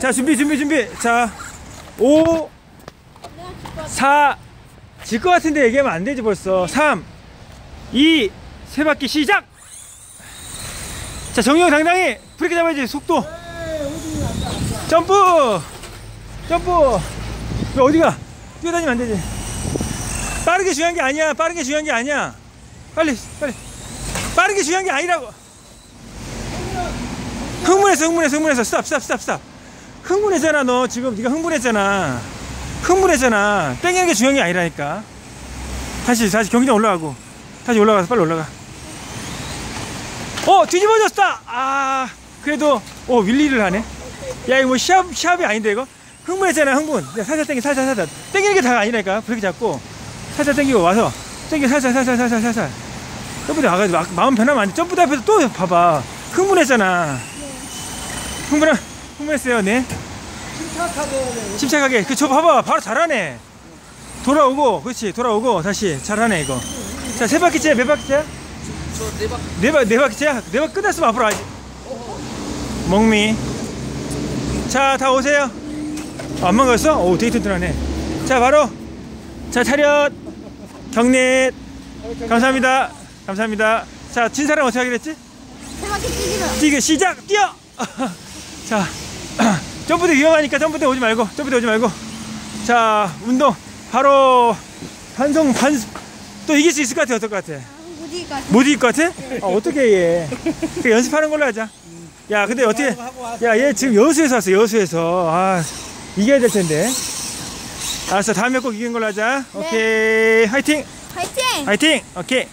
자, 준비, 준비, 준비. 자, 5, 4, 질 것 같은데 얘기하면 안 되지 벌써. 3, 2, 세 바퀴 시작! 자, 정영 당당히 브레이크 잡아야지, 속도. 점프! 점프! 왜 어디가? 뛰어다니면 안 되지. 빠르게 중요한 게 아니야. 빠르게 중요한 게 아니야. 빨리, 빨리. 빠르게 중요한 게 아니라고. 흥분했어, 흥분했어, 흥분했어. 스탑, 스탑, 스탑, 스탑. 흥분했잖아, 너. 지금 네가 흥분했잖아. 흥분했잖아. 땡기는 게 중요한 게 아니라니까. 다시, 다시 경기장 올라가고. 다시 올라가서 빨리 올라가. 어, 뒤집어졌다! 아, 그래도, 어, 윌리를 하네. 야, 이거 뭐 시합, 시합이 아닌데, 이거? 흥분했잖아, 흥분. 야, 살살 땡겨, 살살, 살살. 땡기는 게 다가 아니라니까. 브레이크 잡고. 살살 땡기고 와서. 땡겨, 살살, 살살, 살살, 살살. 점프대 와가지고 막, 마음 변하면 안 돼. 점프대 앞에서 또 봐봐. 흥분했잖아. 흥분, 흥 분했어요, 네. 침착하게 침착하게. 그, 저 봐봐. 바로 잘하네. 돌아오고, 그렇지. 돌아오고, 다시. 잘하네, 이거. 자, 세 바퀴째, 몇 바퀴째야? 저네 바퀴 네, 바, 네 바퀴째야? 네 바퀴 끝났으면 앞으로 가지. 먹미. 자, 다 오세요. 아, 안 망갔어? 오, 되게 튼튼하네. 자, 바로. 자, 차렷. 경례. 감사합니다. 감사합니다. 자, 진 사람 어떻게 하기로 했지? 세 바퀴 뛰기로. 뛰기 시작! 뛰어! 자, 점프대 위험하니까 점프대 오지 말고, 점프대 오지 말고. 자, 운동. 바로, 반성, 반, 또 이길 수 있을 것 같아, 어떨 것 같아? 무지가. 못 이길 것 같아? 아, 어떻게 얘. 그 연습하는 걸로 하자. 야, 근데 어떻게, 야, 얘 지금 여수에서 왔어, 여수에서. 아, 이겨야 될 텐데. 알았어, 다음에 꼭 이긴 걸로 하자. 오케이, 화이팅! 화이팅! 화이팅! 오케이.